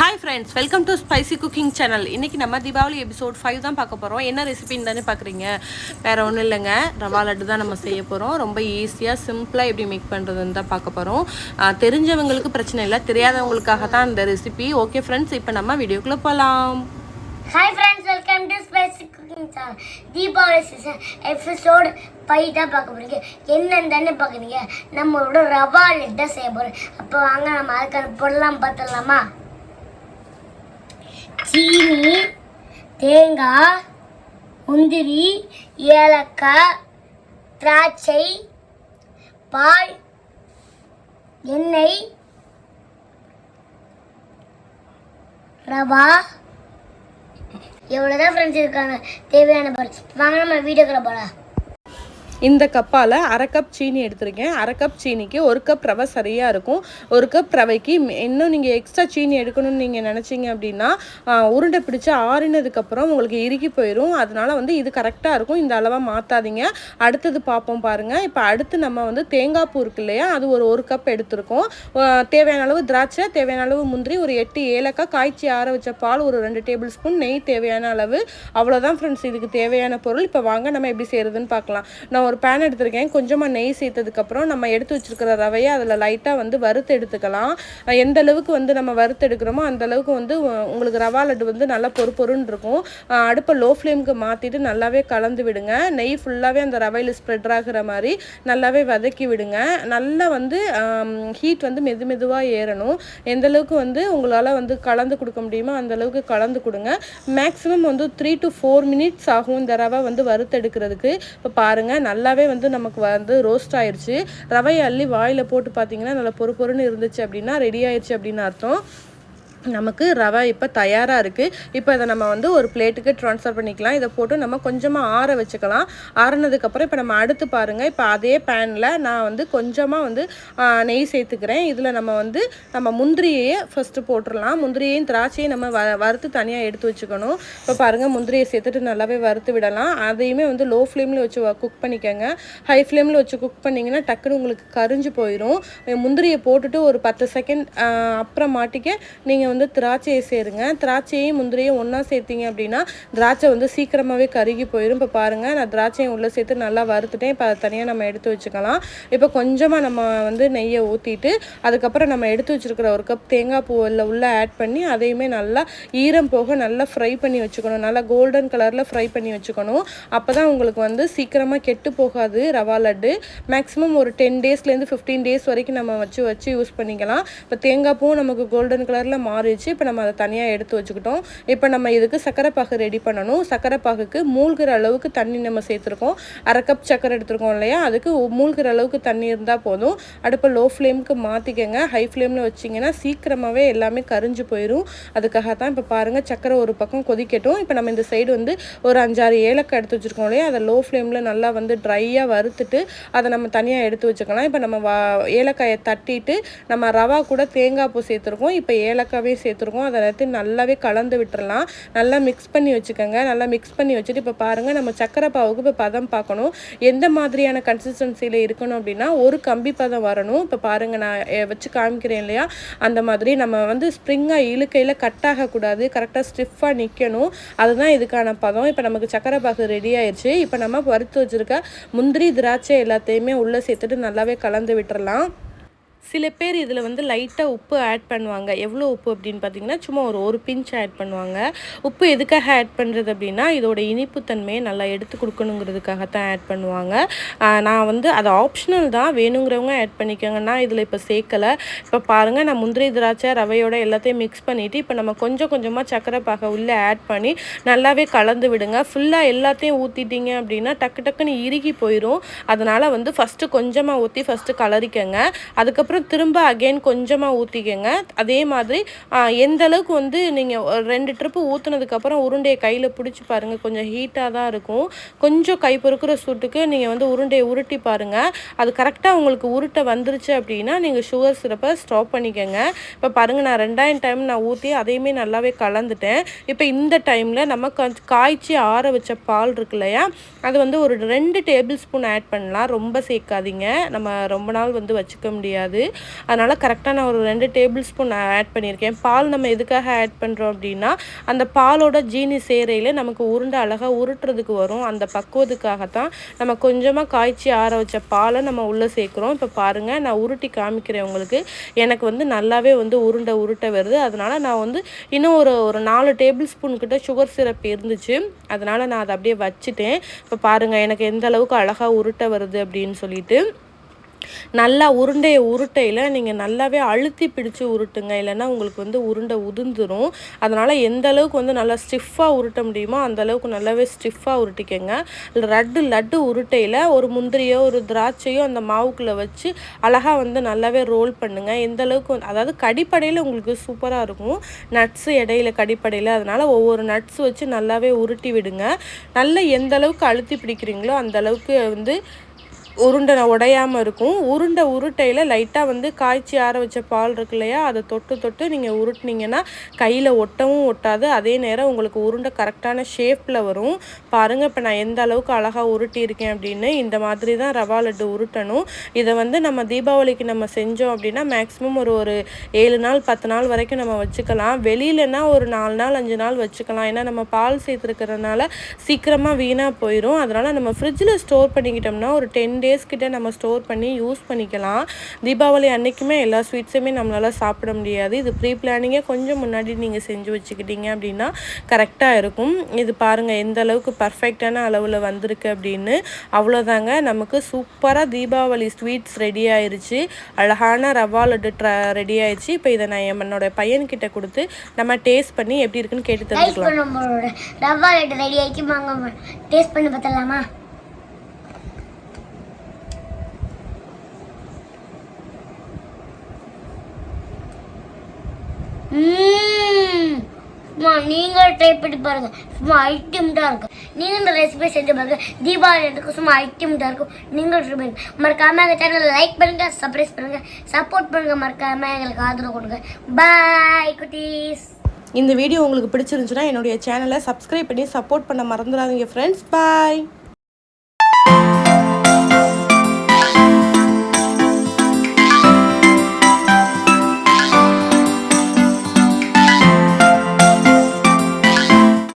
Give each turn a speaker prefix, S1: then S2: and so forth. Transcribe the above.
S1: Hi friends welcome to spicy cooking channel இன்றைக்கி நம்ம Deepavali episode five தான் பார்க்க போகிறோம் என்ன ரெசிபின்னு தானே பார்க்குறீங்க? வேறு ஒன்றும் இல்லைங்க. ரவா லட்டு தான் நம்ம செய்ய போகிறோம் ரொம்ப ஈஸியாக சிம்பிளாக எப்படி மேக் பண்ணுறதுன்னு தான் பார்க்க போகிறோம் தெரிஞ்சவங்களுக்கு பிரச்சனை இல்லை. தெரியாதவங்களுக்காக தான் இந்த ரெசிபி ஓகே ஃப்ரெண்ட்ஸ் இப்போ நம்ம வீடியோக்குள்ளே போகலாம்
S2: hi friends welcome to spicy cooking channel Deepavali season episode five தான் பார்க்க போறீங்க. என்னன்னு தானே பார்க்குறீங்க. நம்மளோட ரவா லட்டை செய்ய போகிறோம் அப்போ வாங்க நம்ம அதுக்கான பொருளாம் பார்த்துடலாமா? சீனி தேங்காய் முந்திரி ஏலக்காய் திராட்சை பால் எண்ணெய் ரவா எவ்வளோதான் ஃப்ரெண்ட்ஸ் இருக்காங்க தேவையான பொருள். வாங்க நம்ம வீடியோக்குள்ள போகலாம்
S1: இந்த கப்பால் அரை கப் சீனி எடுத்திருக்கேன். அரை கப் சீனிக்கு ஒரு கப் ரவை சரியாக இருக்கும். ஒரு கப் ரவைக்கு இன்னும் நீங்கள் எக்ஸ்ட்ரா சீனி எடுக்கணும்னு நீங்கள் நினச்சிங்க அப்படின்னா உருண்டை பிடிச்சி ஆறினதுக்கப்புறம் உங்களுக்கு இறுகி போயிடும் அதனால வந்து இது கரெக்டாக இருக்கும். இந்த அளவாக மாற்றாதீங்க அடுத்தது பார்ப்போம் பாருங்கள் இப்போ அடுத்து நம்ம வந்து தேங்காய் பூ இருக்கு இல்லையா? அது ஒரு ஒரு கப் எடுத்திருக்கோம். தேவையான அளவு திராட்சை தேவையான அளவு முந்திரி ஒரு எட்டு ஏலக்காய் காய்ச்சி ஆற வச்ச பால் ஒரு ரெண்டு டேபிள் ஸ்பூன் நெய் தேவையான அளவு. அவ்வளோதான் ஃப்ரெண்ட்ஸ் இதுக்கு தேவையான பொருள். இப்போ வாங்க நம்ம எப்படி செய்கிறதுன்னு பார்க்கலாம். நான் ஒரு பேன் எடுத்திருக்கேன். கொஞ்சமாக நெய் சேர்த்ததுக்கப்புறம் நம்ம எடுத்து வச்சிருக்கிற ரவையை அதில் லைட்டாக வந்து வறுத்து எடுத்துக்கலாம். எந்த அளவுக்கு வந்து நம்ம வறுத்து எடுக்கிறோமோ அந்த அளவுக்கு வந்து உங்களுக்கு ரவா லட்டு வந்து நல்லா பொறு பொறுன்னு இருக்கும். அடுப்பை லோ ஃப்ளேமுக்கு மாற்றிட்டு நல்லாவே கலந்து விடுங்க. நெய் ஃபுல்லாகவே அந்த ரவையில் ஸ்ப்ரெட் ஆகுற மாதிரி நல்லாவே வதக்கி விடுங்க. நல்லா வந்து ஹீட் வந்து மெது மெதுவாக ஏறணும். எந்த அளவுக்கு வந்து உங்களால் வந்து கலந்து கொடுக்க முடியுமோ அந்த அளவுக்கு கலந்து கொடுங்க. மேக்ஸிமம் வந்து த்ரீ டு ஃபோர் மினிட்ஸ் ஆகும் இந்த ரவை வந்து வறுத்தெடுக்கிறதுக்கு இப்போ பாருங்கள் நல்லாவே வந்து நமக்கு வந்து ரோஸ்ட் ஆயிடுச்சு ரவையை அள்ளி வாயில் போட்டு பார்த்தீங்கன்னா நல்லா பொறு பொறுன்னு இருந்துச்சு அப்படின்னா ரெடி ஆயிடுச்சு அப்படின்னு அர்த்தம். நமக்கு ரவை இப்போ தயாராக இருக்குது இப்போ இதை நம்ம வந்து ஒரு பிளேட்டுக்கு ட்ரான்ஸ்ஃபர் பண்ணிக்கலாம். இதை போட்டு நம்ம கொஞ்சமாக ஆற வச்சுக்கலாம். ஆறினதுக்கப்புறம் இப்போ நம்ம அடுத்து பாருங்கள் இப்போ அதே பேனில் நான் வந்து கொஞ்சமாக வந்து நெய் சேர்த்துக்கிறேன். இதில் நம்ம வந்து நம்ம முந்திரியையே ஃபஸ்ட்டு போட்டுடலாம் முந்திரியையும் திராட்சையும் நம்ம வ வறுத்து தனியாக எடுத்து வச்சுக்கணும். இப்போ பாருங்கள் முந்திரியை சேர்த்துட்டு நல்லாவே வறுத்து விடலாம். அதையுமே வந்து லோ ஃப்ளேமில் வச்சு குக் பண்ணிக்கோங்க. ஹை ஃப்ளேமில் வச்சு குக் பண்ணிங்கன்னா டக்குன்னு உங்களுக்கு கரிஞ்சு போயிடும் முந்திரியை போட்டுட்டு ஒரு பத்து செகண்ட் அப்புறம் மாட்டிக்க நீங்கள் வந்து திராட்சையை சேருங்க. திராட்சையும் முந்திரியும் ஒன்றா சேர்த்தீங்க அப்படின்னா திராட்சை வந்து சீக்கிரமாகவே கருகி போயிடும் இப்போ பாருங்கள் நான் திராட்சையும் உள்ளே சேர்த்து நல்லா வறுத்துட்டேன். இப்போ அதை தனியாக நம்ம எடுத்து வச்சுக்கலாம். இப்போ கொஞ்சமாக நம்ம வந்து நெய்யை ஊற்றிட்டு அதுக்கப்புறம் நம்ம எடுத்து வச்சுருக்கிற ஒரு கப் தேங்காய் பூவில் உள்ளே ஆட் பண்ணி அதையுமே நல்லா ஈரம் போக நல்லா ஃப்ரை பண்ணி வச்சுக்கணும். நல்லா கோல்டன் கலரில் ஃப்ரை பண்ணி வச்சுக்கணும். அப்போ தான் உங்களுக்கு வந்து சீக்கிரமாக கெட்டு போகாது ரவா லட்டு. மேக்ஸிமம் ஒரு டென் டேஸ்லேருந்து ஃபிஃப்டீன் டேஸ் வரைக்கும் நம்ம வச்சு வச்சு யூஸ் பண்ணிக்கலாம். இப்போ தேங்காய் பூவும் நமக்கு கோல்டன் கலரில் மா மாறிடுச்சு. இப்போ நம்ம அதை தனியாக எடுத்து வச்சுக்கிட்டோம். இப்போ நம்ம இதுக்கு சர்க்கரை பாகு ரெடி பண்ணணும். சக்கரை பாகுக்கு மூழ்கிற அளவுக்கு தண்ணி நம்ம சேர்த்துருக்கோம். அரை கப் சக்கரை எடுத்துருக்கோம் இல்லையா? அதுக்கு மூழ்கிற அளவுக்கு தண்ணி இருந்தால் போதும். அடுப்பை லோ ஃப்ளேமுக்கு மாற்றிக்கங்க ஹை ஃப்ளேமில் வச்சிங்கன்னா சீக்கிரமாகவே எல்லாமே கரிஞ்சு போயிடும் அதுக்காக தான் இப்போ பாருங்கள் சக்கரை ஒரு பக்கம் கொதிக்கட்டும். இப்போ நம்ம இந்த சைடு வந்து ஒரு அஞ்சாறு ஏலக்காய் எடுத்து வச்சுருக்கோம் இல்லையா? அதை லோ ஃப்ளேமில் நல்லா வந்து ட்ரையாக வறுத்துட்டு அதை நம்ம தனியாக எடுத்து வச்சுக்கலாம். இப்போ நம்ம வா ஏலக்காயை தட்டிட்டு நம்ம ரவா கூட தேங்காய் பூ சேர்த்துருக்கோம். இப்போ ஏலக்காவே சேர்த்துருக்கோம். அதை எல்லாத்தையும் நல்லாவே கலந்து விட்டுறலாம். நல்லா மிக்ஸ் பண்ணி வச்சுக்கோங்க. நல்லா மிக்ஸ் பண்ணி வச்சுட்டு இப்போ பாருங்கள் நம்ம சக்கரை பாவுக்கு இப்போ பதம் பார்க்கணும். எந்த மாதிரியான கன்சிஸ்டன்சியில் இருக்கணும் அப்படின்னா ஒரு கம்பி பதம் வரணும். இப்போ பாருங்கள் நான் வச்சு காமிக்கிறேன் இல்லையா? அந்த மாதிரி நம்ம வந்து ஸ்ப்ரிங்காக இழுக்கையில் கட் ஆகக்கூடாது. கரெக்டாக ஸ்டிஃபாக நிற்கணும் அதுதான் இதுக்கான பதம். இப்போ நமக்கு சக்கரை பாகு ரெடி ஆயிடுச்சு இப்போ நம்ம வறுத்து வச்சுருக்க முந்திரி திராட்சை எல்லாத்தையுமே உள்ளே சேர்த்துட்டு நல்லாவே கலந்து விட்டுறலாம். சில பேர் இதில் வந்து லைட்டாக உப்பு ஆட் பண்ணுவாங்க. எவ்வளோ உப்பு அப்படின்னு பார்த்தீங்கன்னா சும்மா ஒரு ஒரு பிஞ்ச் ஆட் பண்ணுவாங்க. உப்பு எதுக்காக ஆட் பண்ணுறது அப்படின்னா இதோட இனிப்புத்தன்மையை நல்லா எடுத்து கொடுக்கணுங்கிறதுக்காக தான் ஆட் பண்ணுவாங்க நான் வந்து அது ஆப்ஷனல் தான். வேணுங்கிறவங்க ஆட் பண்ணிக்கோங்க. நான் இதில் இப்போ சேர்க்கலை. இப்போ பாருங்கள் நான் முந்திரி திராட்சை ரவையோட எல்லாத்தையும் மிக்ஸ் பண்ணிவிட்டு இப்போ நம்ம கொஞ்சம் கொஞ்சமாக சக்கரை பாக உள்ளே ஆட் பண்ணி நல்லாவே கலந்து விடுங்க. ஃபுல்லாக எல்லாத்தையும் ஊற்றிட்டீங்க அப்படின்னா டக்கு டக்குன்னு இறுகி போயிடும் அதனால் வந்து ஃபஸ்ட்டு கொஞ்சமாக ஊற்றி ஃபஸ்ட்டு கலரிக்கங்க. அதுக்கப்புறம் திரும்ப அகைன் கொஞ்சமாக ஊற்றிக்கங்க அதே மாதிரி எந்த அளவுக்கு வந்து நீங்கள் ரெண்டு ட்ரிப்பு ஊற்றுனதுக்கப்புறம் உருண்டையை கையில் பிடிச்சி பாருங்கள் கொஞ்சம் ஹீட்டாக தான் இருக்கும். கொஞ்சம் கை பொறுக்கிற சூட்டுக்கு நீங்கள் வந்து உருண்டையை உருட்டி பாருங்கள் அது கரெக்டாக உங்களுக்கு உருட்டை வந்துருச்சு அப்படின்னா நீங்கள் சுகர் சிரப்பை ஸ்டாப் பண்ணிக்கோங்க. இப்போ பாருங்கள் நான் ரெண்டாயிரம் டைம் நான் ஊற்றி அதையுமே நல்லாவே கலந்துட்டேன். இப்போ இந்த டைமில் நம்ம காய்ச்சி ஆற வச்ச பால் இருக்கு இல்லையா? அது வந்து ஒரு ரெண்டு டேபிள் ஸ்பூன் ஆட் பண்ணலாம். ரொம்ப சேர்க்காதீங்க. நம்ம ரொம்ப நாள் வந்து வச்சுக்க முடியாது. முடியாது அதனால் கரெக்டாக நான் ஒரு ரெண்டு டேபிள் ஸ்பூன் ஆட் பண்ணியிருக்கேன். பால் நம்ம எதுக்காக ஆட் பண்ணுறோம் அப்படின்னா அந்த பாலோட ஜீனி சேரையில் நமக்கு உருண்டை அழகாக உருட்டுறதுக்கு வரும். அந்த பக்குவத்துக்காகத்தான் நம்ம கொஞ்சமாக காய்ச்சி ஆற வச்ச பாலை நம்ம உள்ளே சேர்க்குறோம். இப்போ பாருங்கள் நான் உருட்டி காமிக்கிறேன் உங்களுக்கு. எனக்கு வந்து நல்லாவே வந்து உருண்டை உருட்டை வருது. அதனால் நான் வந்து இன்னும் ஒரு ஒரு நாலு டேபிள் ஸ்பூன் கிட்ட சுகர் சிரப் இருந்துச்சு. அதனால் நான் அதை அப்படியே வச்சுட்டேன். இப்போ பாருங்கள் எனக்கு எந்த அளவுக்கு அழகாக உருட்டை வருது அப்படின்னு சொல்லிட்டு. நல்லா உருண்டையை உருட்டையில் நீங்கள் நல்லாவே அழுத்தி பிடிச்சி உருட்டுங்க. இல்லைன்னா உங்களுக்கு வந்து உருண்டை உதிர்ந்துடும் அதனால் எந்த அளவுக்கு வந்து நல்லா ஸ்டிஃபாக உருட்ட முடியுமோ அந்த அளவுக்கு நல்லாவே ஸ்டிஃபாக உருட்டிக்கங்க. லட்டு லட்டு உருட்டையில் ஒரு முந்திரியோ ஒரு திராட்சையோ அந்த மாவுக்குள்ளே வச்சு அழகாக வந்து நல்லாவே ரோல் பண்ணுங்கள் எந்த அளவுக்கு அதாவது கடிப்படையில் உங்களுக்கு சூப்பராக இருக்கும். நட்ஸு இடையில கடிப்படையில். அதனால் ஒவ்வொரு நட்ஸ் வச்சு நல்லாவே உருட்டி விடுங்க. நல்லா எந்த அளவுக்கு அழுத்தி பிடிக்கிறீங்களோ அந்த அளவுக்கு வந்து உருண்டை உடையாமல் இருக்கும். உருண்டை உருட்டையில் லைட்டாக வந்து காய்ச்சி ஆற வச்ச பால் இருக்கு இல்லையா? அதை தொட்டு தொட்டு நீங்கள் உருட்டுனீங்கன்னா கையில் ஒட்டவும் ஒட்டாது. அதே நேரம் உங்களுக்கு உருண்டை கரெக்டான ஷேப்பில் வரும். பாருங்கள் இப்போ நான் எந்த அளவுக்கு அழகாக உருட்டியிருக்கேன் அப்படின்னு. இந்த மாதிரி தான் ரவா லட்டு உருட்டணும். இதை வந்து நம்ம தீபாவளிக்கு நம்ம செஞ்சோம் அப்படின்னா மேக்ஸிமம் ஒரு ஒரு ஏழு நாள் பத்து நாள் வரைக்கும் நம்ம வச்சுக்கலாம். வெளியிலனா ஒரு நாலு நாள் அஞ்சு நாள் வச்சுக்கலாம். ஏன்னா நம்ம பால் சேர்த்துருக்கிறதுனால சீக்கிரமாக வீணாக போயிடும் அதனால் நம்ம ஃப்ரிட்ஜில் ஸ்டோர் பண்ணிக்கிட்டோம்னா ஒரு டென் டேஸ் கிட்ட நம்ம ஸ்டோர் பண்ணி யூஸ் பண்ணிக்கலாம். தீபாவளி அன்னைக்குமே எல்லா ஸ்வீட்ஸுமே நம்மளால் சாப்பிட முடியாது. இது ப்ரீ பிளானிங்கே கொஞ்சம் முன்னாடி நீங்கள் செஞ்சு வச்சுக்கிட்டீங்க அப்படின்னா கரெக்டாக இருக்கும். இது பாருங்கள் எந்த அளவுக்கு பர்ஃபெக்டான அளவில் வந்திருக்கு அப்படின்னு. அவ்வளோதாங்க நமக்கு சூப்பராக தீபாவளி ஸ்வீட்ஸ் ரெடி ஆயிருச்சு. அழகான ரவா லட்டு ட்ர ரெடி ஆயிடுச்சு இப்போ இதை நான் என்னோட பையன்கிட்ட கொடுத்து நம்ம டேஸ்ட் பண்ணி எப்படி இருக்குன்னு கேட்டு தெரிஞ்சுக்கலாம்.
S2: ரவா லட்டு ரெடி ஆயிடுச்சு. டேஸ்ட் பண்ணி பார்த்தலாமா ம்ம். சும்மா நீங்கள் ட்ரை பண்ணி பாருங்க. சும்மா ஐட்டம்டா இருக்கும் நீங்கள் இந்த ரெசிபி செஞ்சு பாருங்க. தீபாவளி எனக்கு சும்மா ஐட்டம்டா இருக்கும். நீங்கள் ட்ரை பண்ணுங்க. மறக்காம எங்கள் சேனலை லைக் பண்ணுங்க சப்ரைஸ் பண்ணுங்க சப்போர்ட் பண்ணுங்க. மறக்காம எங்களுக்கு ஆதரவு கொடுங்க. பாய் குட்டீஸ்.
S1: இந்த வீடியோ உங்களுக்கு பிடிச்சிருந்துச்சுன்னா என்னுடைய சேனலை சப்ஸ்கிரைப் பண்ணி சப்போர்ட் பண்ண மறந்துடாதீங்க ஃப்ரெண்ட்ஸ் பாய்